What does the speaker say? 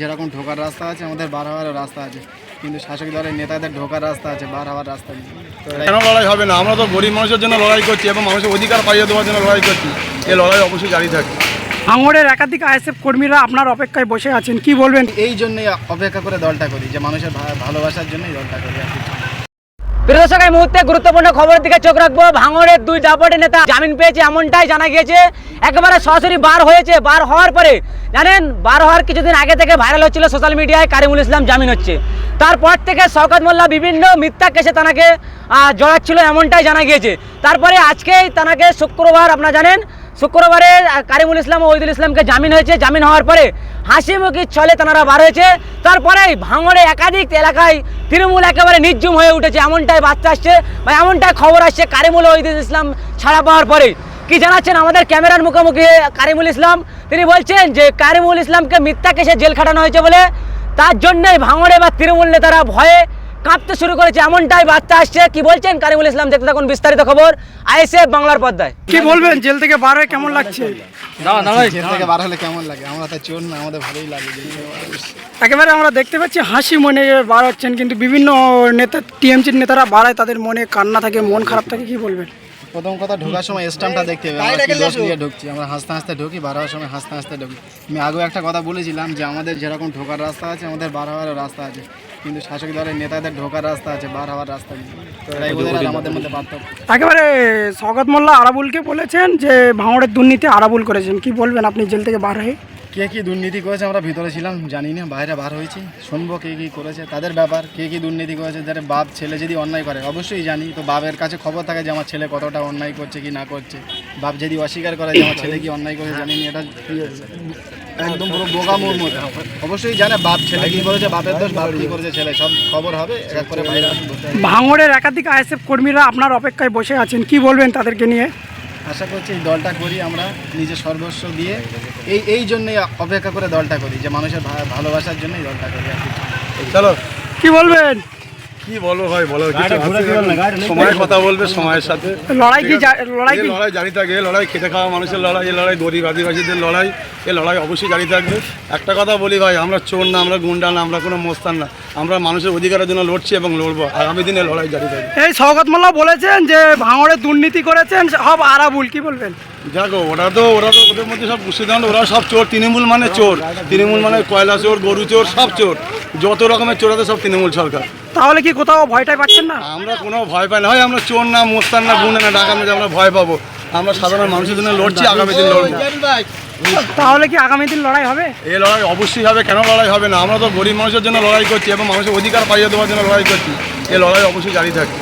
যেরকম ঢোকার রাস্তা আছে আমাদের বার হওয়ার রাস্তা আছে। কিন্তু শাসক দলের নেতাদের ঢোকার রাস্তা আছে বার হওয়ার রাস্তা নেই। কেন লড়াই হবে না? আমরা তো গরিব মানুষের জন্য লড়াই করছি এবং মানুষের অধিকার পাইয়ে দেওয়ার জন্য লড়াই করছি। এই লড়াই অবশ্যই জারি থাকে ভাঙড়ের একাধিক আইএসএফ কর্মীরা আপনার অপেক্ষায় বসে আছেন কি বলবেন? এই জন্যই অপেক্ষা করে দলটা করি যে মানুষের ভালোবাসার জন্যই দলটা করি আর কিছু না। প্রিয় দর্শক এই মুহূর্তে গুরুত্বপূর্ণ খবরের দিকে চোখ রাখব। ভাঙড়ের দুই দাপটের নেতা জামিন পেয়েছে, এমনটাই জানা গিয়েছে। একেবারে সরাসরি বার হয়েছে, বার হওয়ার পরে, জানেন, বার হওয়ার কিছুদিন আগে থেকে ভাইরাল হচ্ছিল সোশ্যাল মিডিয়ায় কারিমুল ইসলাম জামিন হচ্ছে। তারপর থেকে শওকত মোল্লা বিভিন্ন মিথ্যা কেসে তানাকে জড়াচ্ছিল, এমনটাই জানা গিয়েছে। তারপরে আজকেই তানাকে শুক্রবার, আপনারা জানেন শুক্রবারে কারিমুল ইসলাম ও ওইদুল ইসলামকে জামিন হয়েছে। জামিন হওয়ার পরে হাসিমুখী ছলে তারা বার হয়েছে। তারপরেই ভাঙড়ে একাধিক এলাকায় তৃণমূল একেবারে নির্জুম হয়ে উঠেছে। এমনটাই বার্তা আসছে বা এমনটাই খবর আসছে কারিমুল ওইদুল ইসলাম ছাড়া পাওয়ার পরে কি জানাচ্ছেন আমাদের ক্যামেরার মুখোমুখি কারিমুল ইসলাম? তিনি বলছেন যে কারিমুল ইসলামকে মিথ্যা কেসে জেল খাটানো হয়েছে বলে। তার জন্যই ভাঙড়ে বা তৃণমূল নেতারা ভয়ে কাঁপতে শুরু করেছে এমনটাই বার্তা আসছে। কি বলছেন কারিমুল ইসলাম? দেখতে থাকুন বিস্তারিত খবর। আইএসএফ বাংলার পর্দায়। কি বলবেন? জেল থেকে বার হয়ে কেমন লাগছে? জেল থেকে বার হলে কেমন লাগে? আমরা তো চোর না আমাদের ভালোই লাগে। একেবারে আমরা দেখতে পাচ্ছি হাসি মনে বার হচ্ছেন কিন্তু বিভিন্ন নেতা টিএমসির নেতারা বাড়ায় তাদের মনে কান্না থাকে মন খারাপ থাকে কি বলবেন? প্রথম কথা ঢোকার সময় স্টাম্পটা দেখতে হবে। আমরা কি দোষ নিয়ে ঢুকছি? আমরা হাসতে হাসতে ঢুকি বার হওয়ার সময় হাসতে হাসতে ঢুকি। আমি আগেও একটা কথা বলেছিলাম যে আমাদের যেরকম ঢোকার রাস্তা আছে আমাদের বার হওয়ার রাস্তা আছে। কিন্তু শাসক দলের নেতাদের ঢোকার রাস্তা আছে বার হওয়ার রাস্তা নেই। তো ওদের আর আমাদের মধ্যে পার্থক্য। একেবারে স্বগত মোল্লা আরাবুলকে বলেছেন যে ভাঙড়ের দুর্নীতি আরাবুল করেছেন। কি বলবেন আপনি জেল থেকে বার হয়ে? কে কি দুর্নীতি করেছে আমরা ভিতরে ছিলাম জানি না বাইরে বার হয়েছি। শুনব কে কি করেছে তাদের ব্যাপার কে কি দুর্নীতি করেছে যারা বাপ ছেলে যদি অন্যায় করে অবশ্যই জানি। তো বাপের কাছে খবর থাকে যে আমার ছেলে কতটা অন্যায় করছে কি না করছে। বাপ যদি অস্বীকার করে যে আমার ছেলে কি অন্যায় করে জানি না এটা একদম পুরো বোকা মোর মতো। অবশ্যই জানে বাপ ছেলে কি করেছে বাপের দোষ বাপ কি করেছে ছেলে সব খবর হবে এক এক করে বাইরে আসুন ভাঙড়ের একাধিক আইএসএফ কর্মীরা আপনার অপেক্ষায় বসে আছেন কি বলবেন তাদেরকে নিয়ে? আশা করছি এই দলটা করি আমরা নিজের সর্বস্ব দিয়ে এই এই জন্যই অপেক্ষা করে দলটা করি যে মানুষের ভালোবাসার জন্যই দলটা করি। চলো। কি বলবেন? কি ভাই বলো সময়ের কথা বলবে সময়ের সাথে। লড়াই কি লড়াই কি? লড়াই জারি থাকে লড়াই খেতে খাওয়া মানুষের লড়াই এই লড়াই গরিব আদিবাসীদের লড়াই এই লড়াই অবশ্যই জারি থাকবে। একটা কথা বলি ভাই আমরা চোর না আমরা গুন্ডা না আমরা কোনো মোস্তান না আমরা মানুষের অধিকারের জন্য লড়ছি এবং লড়বো আগামী দিনে লড়াই জারি থাকবে। এই স্বগত মোল্লা বলেছেন যে ভাঙড়ে দুর্নীতি করেছেন সব আরাবুল কি বলবেন দেখো ওরা তো ওরা তো ওদের মধ্যে সব বুঝতে ওরা সব চোর তৃণমূল মানে চোর। তৃণমূল মানে কয়লা চোর গরু চোর সব চোর। যত রকমের চোর আছে সব তৃণমূল সরকার। তাহলে কি কোথাও ভয়টাই পাচ্ছেন না? আমরা কোনো ভয় পাই না। হয় আমরা চোর না মোস্তান না গুন্ডা না ডাকা না যে আমরা ভয় পাবো। আমরা সাধারণ মানুষের জন্য লড়ছি আগামী দিন লড়বো। তাহলে কি আগামী দিন লড়াই হবে? এই লড়াই অবশ্যই হবে। কেন লড়াই হবে না? আমরা তো গরিব মানুষের জন্য লড়াই করছি এবং মানুষের অধিকার পাইয়ে দেওয়ার জন্য লড়াই করছি। এই লড়াই অবশ্যই জারি থাকে